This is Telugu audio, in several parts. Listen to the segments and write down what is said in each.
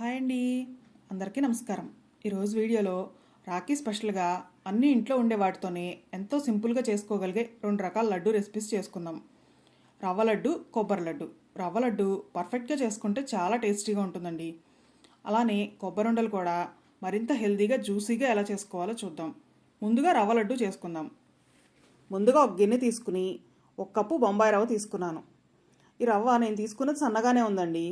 హాయ్ అండి. అందరికీ నమస్కారం. ఈరోజు వీడియోలో రాఖీ స్పెషల్గా అన్ని ఇంట్లో ఉండే వాటితోనే ఎంతో సింపుల్గా చేసుకోగలిగే రెండు రకాల లడ్డు రెసిపీస్ చేసుకుందాం. రవ్వ లడ్డు కొబ్బరి లడ్డు. రవ్వ లడ్డు పర్ఫెక్ట్గా చేసుకుంటే చాలా టేస్టీగా ఉంటుందండి. అలానే కొబ్బరి ఉండలు కూడా మరింత హెల్తీగా జ్యూసీగా ఎలా చేసుకోవాలో చూద్దాం. ముందుగా రవ్వ లడ్డు చేసుకుందాం. ముందుగా ఒక గిన్నె తీసుకుని ఒక కప్పు బొంబాయి రవ్వ తీసుకున్నాను. ఈ రవ్వ నేను తీసుకున్నది సన్నగానే ఉందండి.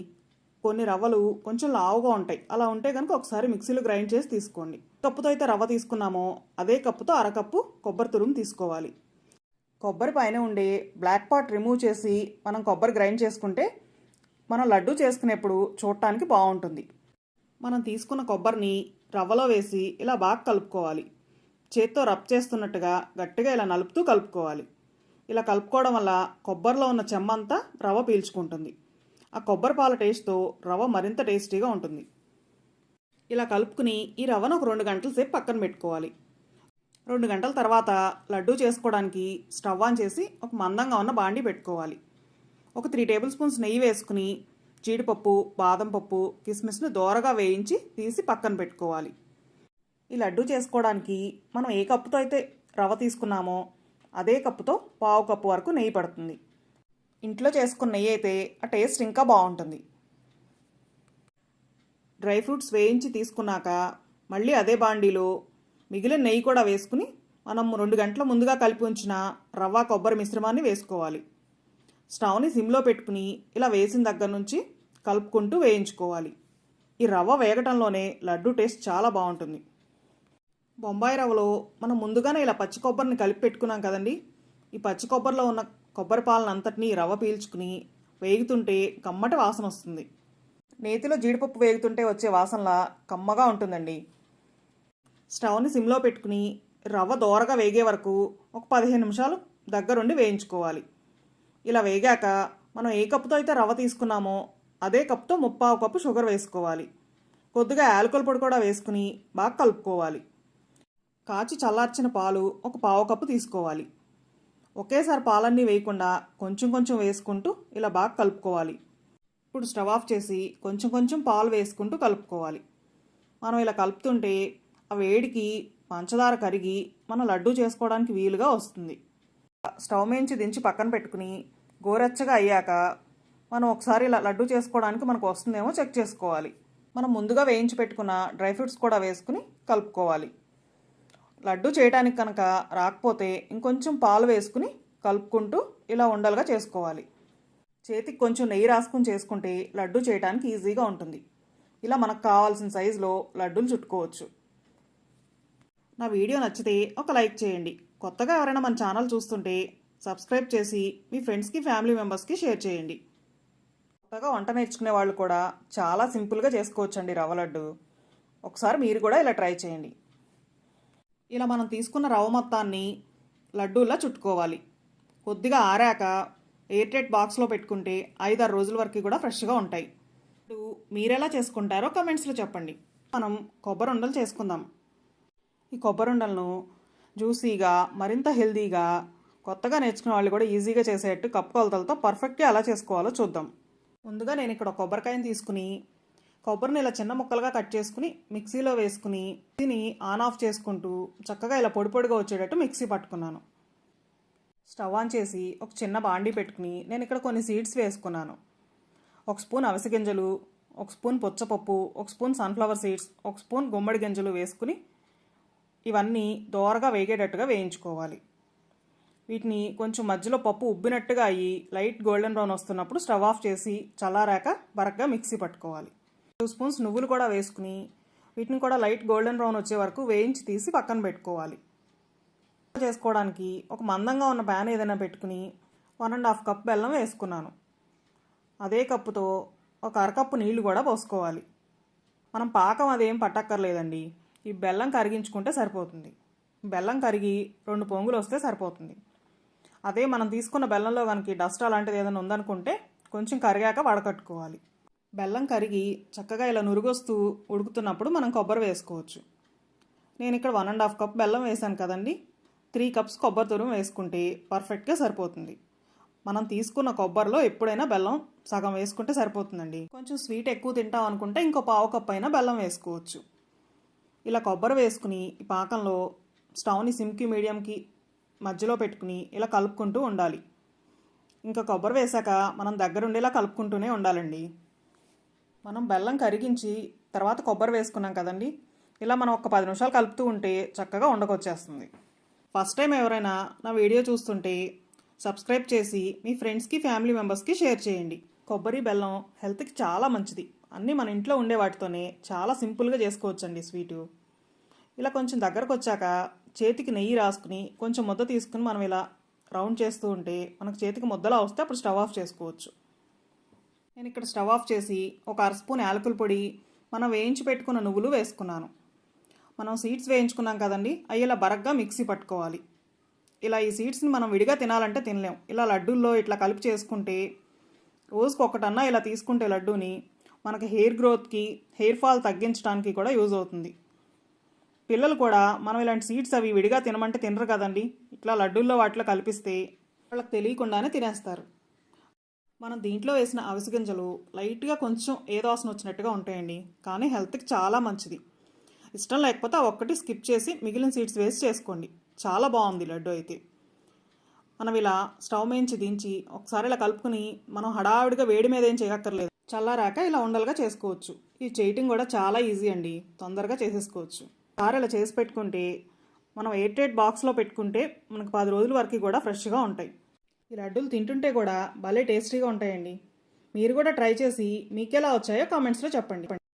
కొన్ని రవ్వలు కొంచెం లావుగా ఉంటాయి. అలా ఉంటే కనుక ఒకసారి మిక్సీలో గ్రైండ్ చేసి తీసుకోండి. కప్పుతో అయితే రవ్వ తీసుకున్నామో అదే కప్పుతో అరకప్పు కొబ్బరి తురుము తీసుకోవాలి. కొబ్బరి పైన ఉండే బ్లాక్ పాట్ రిమూవ్ చేసి మనం కొబ్బరి గ్రైండ్ చేసుకుంటే మనం లడ్డు చేసుకునేప్పుడు చూడటానికి బాగుంటుంది. మనం తీసుకున్న కొబ్బరిని రవ్వలో వేసి ఇలా బాగా కలుపుకోవాలి. చేత్తో రబ్ చేస్తున్నట్టుగా గట్టిగా ఇలా నలుపుతూ కలుపుకోవాలి. ఇలా కలుపుకోవడం వల్ల కొబ్బరిలో ఉన్న చెమ్మంతా రవ్వ పీల్చుకుంటుంది. ఆ కొబ్బరి పాల టేస్ట్తో రవ్వ మరింత టేస్టీగా ఉంటుంది. ఇలా కలుపుకుని ఈ రవ్వను ఒక రెండు గంటల సేపు పక్కన పెట్టుకోవాలి. రెండు గంటల తర్వాత లడ్డు చేసుకోవడానికి స్టవ్ ఆన్ చేసి ఒక మందంగా ఉన్న బాండి పెట్టుకోవాలి. ఒక త్రీ టేబుల్ స్పూన్స్ నెయ్యి వేసుకుని జీడిపప్పు బాదం పప్పు కిస్మిస్ను దోరగా వేయించి తీసి పక్కన పెట్టుకోవాలి. ఈ లడ్డు చేసుకోవడానికి మనం ఏ కప్పుతో అయితే రవ్వ తీసుకున్నామో అదే కప్పుతో పావు కప్పు వరకు నెయ్యి పడుతుంది. ఇంట్లో చేసుకున్న నెయ్యి అయితే ఆ టేస్ట్ ఇంకా బాగుంటుంది. డ్రై ఫ్రూట్స్ వేయించి తీసుకున్నాక మళ్ళీ అదే బాండీలో మిగిలిన నెయ్యి కూడా వేసుకుని మనం రెండు గంటల ముందుగా కలిపి ఉంచిన రవ్వ కొబ్బరి మిశ్రమాన్ని వేసుకోవాలి. స్టవ్ని సిమ్లో పెట్టుకుని ఇలా వేసిన దగ్గర నుంచి కలుపుకుంటూ వేయించుకోవాలి. ఈ రవ్వ వేగటంలోనే లడ్డు టేస్ట్ చాలా బాగుంటుంది. బొంబాయి రవ్వలో మనం ముందుగానే ఇలా పచ్చి కొబ్బరిని కలిపి పెట్టుకున్నాం కదండి. ఈ పచ్చి కొబ్బరిలో ఉన్న కొబ్బరి పాలనంతటినీ రవ్వ పీల్చుకుని వేగుతుంటే కమ్మటి వాసన వస్తుంది. నేతిలో జీడిపప్పు వేగుతుంటే వచ్చే వాసనలా కమ్మగా ఉంటుందండి. స్టవ్ని సిమ్లో పెట్టుకుని రవ్వ దోరగా వేగే వరకు ఒక పదిహేను నిమిషాలు దగ్గరుండి వేయించుకోవాలి. ఇలా వేగాక మనం ఏ కప్పుతో అయితే రవ్వ తీసుకున్నామో అదే కప్పుతో ముప్పావు కప్పు షుగర్ వేసుకోవాలి. కొద్దిగా ఆల్కహాల్ పొడి కూడా వేసుకుని బాగా కలుపుకోవాలి. కాచి చల్లార్చిన పాలు ఒక పావు కప్పు తీసుకోవాలి. ఒకేసారి పాలన్నీ వేయకుండా కొంచెం కొంచెం వేసుకుంటూ ఇలా బాగా కలుపుకోవాలి. ఇప్పుడు స్టవ్ ఆఫ్ చేసి కొంచెం కొంచెం పాలు వేసుకుంటూ కలుపుకోవాలి. మనం ఇలా కలుపుతుంటే ఆ వేడికి పంచదార కరిగి మనం లడ్డు చేసుకోవడానికి వీలుగా వస్తుంది. స్టవ్ మేంచి దించి పక్కన పెట్టుకుని గోరెచ్చగా అయ్యాక మనం ఒకసారి ఇలా లడ్డు చేసుకోవడానికి మనకు వస్తుందేమో చెక్ చేసుకోవాలి. మనం ముందుగా వేయించి పెట్టుకున్న డ్రై ఫ్రూట్స్ కూడా వేసుకుని కలుపుకోవాలి. లడ్డు చేయడానికి కనుక రాకపోతే ఇంకొంచెం పాలు వేసుకుని కలుపుకుంటూ ఇలా ఉండలుగా చేసుకోవాలి. చేతికి కొంచెం నెయ్యి రాసుకుని చేసుకుంటే లడ్డు చేయడానికి ఈజీగా ఉంటుంది. ఇలా మనకు కావాల్సిన సైజులో లడ్డూలు చుట్టుకోవచ్చు. నా వీడియో నచ్చితే ఒక లైక్ చేయండి. కొత్తగా ఎవరైనా మన ఛానల్ చూస్తుంటే సబ్స్క్రైబ్ చేసి మీ ఫ్రెండ్స్కి ఫ్యామిలీ మెంబర్స్కి షేర్ చేయండి. కొత్తగా వంట నేర్చుకునే వాళ్ళు కూడా చాలా సింపుల్గా చేసుకోవచ్చండి రవ్వ లడ్డు. ఒకసారి మీరు కూడా ఇలా ట్రై చేయండి. ఇలా మనం తీసుకున్న రవ్వ మొత్తాన్ని లడ్డూలా చుట్టుకోవాలి. కొద్దిగా ఆరాక ఎయిర్ టైట్ బాక్స్లో పెట్టుకుంటే ఐదారు రోజుల వరకు కూడా ఫ్రెష్గా ఉంటాయి. ఇప్పుడు మీరెలా చేసుకుంటారో కమెంట్స్లో చెప్పండి. మనం కొబ్బరి ఉండలు చేసుకుందాం. ఈ కొబ్బరి ఉండలను జ్యూసీగా మరింత హెల్దీగా కొత్తగా నేర్చుకునే వాళ్ళు కూడా ఈజీగా చేసేటట్టు కప్పు కొలతలతో పర్ఫెక్ట్గా ఎలా చేసుకోవాలో చూద్దాం. ముందుగా నేను ఇక్కడ కొబ్బరికాయని తీసుకుని కొబ్బరిని ఇలా చిన్న ముక్కలుగా కట్ చేసుకుని మిక్సీలో వేసుకుని దీన్ని ఆన్ ఆఫ్ చేసుకుంటూ చక్కగా ఇలా పొడి పొడిగా వచ్చేటట్టు మిక్సీ పట్టుకున్నాను. స్టవ్ ఆన్ చేసి ఒక చిన్న బాండీ పెట్టుకుని నేను ఇక్కడ కొన్ని సీడ్స్ వేసుకున్నాను. ఒక స్పూన్ అవిసె గింజలు ఒక స్పూన్ పుచ్చపప్పు ఒక స్పూన్ సన్ఫ్లవర్ సీడ్స్ ఒక స్పూన్ గుమ్మడి గింజలు వేసుకుని ఇవన్నీ దోరగా వేగేటట్టుగా వేయించుకోవాలి. వీటిని కొంచెం మధ్యలో పప్పు ఉబ్బినట్టుగా అయ్యి లైట్ గోల్డెన్ బ్రౌన్ వస్తున్నప్పుడు స్టవ్ ఆఫ్ చేసి చల్లారాక బరగ్గా మిక్సీ పట్టుకోవాలి. టూ స్పూన్స్ నువ్వులు కూడా వేసుకుని వీటిని కూడా లైట్ గోల్డెన్ బ్రౌన్ వచ్చే వరకు వేయించి తీసి పక్కన పెట్టుకోవాలి. చేసుకోవడానికి ఒక మందంగా ఉన్న ప్యాన్ ఏదైనా పెట్టుకుని వన్ అండ్ హాఫ్ కప్ బెల్లం వేసుకున్నాను. అదే కప్పుతో ఒక అరకప్పు నీళ్ళు కూడా పోసుకోవాలి. మనం పాకం అదేం పట్టక్కర్లేదండి. ఈ బెల్లం కరిగించుకుంటే సరిపోతుంది. బెల్లం కరిగి రెండు పొంగులు వస్తే సరిపోతుంది. అదే మనం తీసుకున్న బెల్లంలో కనుక డస్ట్ అలాంటిది ఏదైనా ఉందనుకుంటే కొంచెం కరిగాక వడకట్టుకోవాలి. బెల్లం కరిగి చక్కగా ఇలా నురుగొస్తూ ఉడుకుతున్నప్పుడు మనం కొబ్బరి వేసుకోవచ్చు. నేను ఇక్కడ వన్ అండ్ హాఫ్ కప్ బెల్లం వేసాను కదండి. త్రీ కప్స్ కొబ్బరి తురుము వేసుకుంటే పర్ఫెక్ట్గా సరిపోతుంది. మనం తీసుకున్న కొబ్బరిలో ఎప్పుడైనా బెల్లం సగం వేసుకుంటే సరిపోతుందండి. కొంచెం స్వీట్ ఎక్కువ తింటాం అనుకుంటే ఇంకో పావు కప్ అయినా బెల్లం వేసుకోవచ్చు. ఇలా కొబ్బరి వేసుకుని ఈ పాకంలో స్టవ్ని సిమ్కి మీడియంకి మధ్యలో పెట్టుకుని ఇలా కలుపుకుంటూ ఉండాలి. ఇంకా కొబ్బరి వేసాక మనం దగ్గరుండేలా కలుపుకుంటూనే ఉండాలండి. మనం బెల్లం కరిగించి తర్వాత కొబ్బరి వేసుకున్నాం కదండి. ఇలా మనం ఒక పది నిమిషాలు కలుపుతూ ఉంటే చక్కగా ఉండకొచ్చేస్తుంది. ఫస్ట్ టైం ఎవరైనా నా వీడియో చూస్తుంటే సబ్స్క్రైబ్ చేసి మీ ఫ్రెండ్స్కి ఫ్యామిలీ మెంబర్స్కి షేర్ చేయండి. కొబ్బరి బెల్లం హెల్త్కి చాలా మంచిది. అన్నీ మన ఇంట్లో ఉండే వాటితోనే చాలా సింపుల్గా చేసుకోవచ్చండి స్వీటు ఇలా కొంచెం దగ్గరకు వచ్చాక చేతికి నెయ్యి రాసుకుని కొంచెం ముద్ద తీసుకుని మనం ఇలా రౌండ్ చేస్తూ ఉంటే మనకు చేతికి ముద్దలా వస్తే అప్పుడు స్టవ్ ఆఫ్ చేసుకోవచ్చు. నేను ఇక్కడ స్టవ్ ఆఫ్ చేసి ఒక అర స్పూన్ యాలకుల పొడి మనం వేయించి పెట్టుకున్న నువ్వులు వేసుకున్నాను. మనం సీడ్స్ వేయించుకున్నాం కదండి అవి ఇలా బరగ్గా మిక్సీ పట్టుకోవాలి. ఇలా ఈ సీడ్స్ని మనం విడిగా తినాలంటే తినలేం. ఇలా లడ్డూల్లో ఇట్లా కలిపి చేసుకుంటే రోజుకు ఒకటన్నా ఇలా తీసుకుంటే లడ్డూని మనకి హెయిర్ గ్రోత్కి హెయిర్ ఫాల్ తగ్గించడానికి కూడా యూజ్ అవుతుంది. పిల్లలు కూడా మనం ఇలాంటి సీడ్స్ అవి విడిగా తినమంటే తినరు కదండి. ఇట్లా లడ్డూల్లో వాటిలో కలిపిస్తే వాళ్ళకి తెలియకుండానే తినేస్తారు. మనం దీంట్లో వేసిన అవిసె గింజలు లైట్గా కొంచెం ఏదో వాసన వచ్చినట్టుగా ఉంటాయండి. కానీ హెల్త్కి చాలా మంచిది. ఇష్టం లేకపోతే ఆ ఒక్కటి స్కిప్ చేసి మిగిలిన సీడ్స్ వేసి చేసుకోండి. చాలా బాగుంది లడ్డు అయితే. మనం ఇలా స్టవ్ మేంచి దించి ఒకసారి ఇలా కలుపుకుని మనం హడావిడిగా వేడి మీద ఏం చేయక్కర్లేదు. చల్లారాక ఇలా ఉండలుగా చేసుకోవచ్చు. ఇది చేయటం కూడా చాలా ఈజీ అండి. తొందరగా చేసేసుకోవచ్చు. ఒకసారి ఇలా చేసి పెట్టుకుంటే మనం ఎయిర్ టైట్ బాక్స్లో పెట్టుకుంటే మనకు పది రోజుల వరకు కూడా ఫ్రెష్గా ఉంటాయి. ఈ లడ్డూలు తింటుంటే కూడా భలే టేస్టీగా ఉంటాయండి. మీరు కూడా ట్రై చేసి మీకెలా వచ్చాయో కామెంట్స్లో చెప్పండి.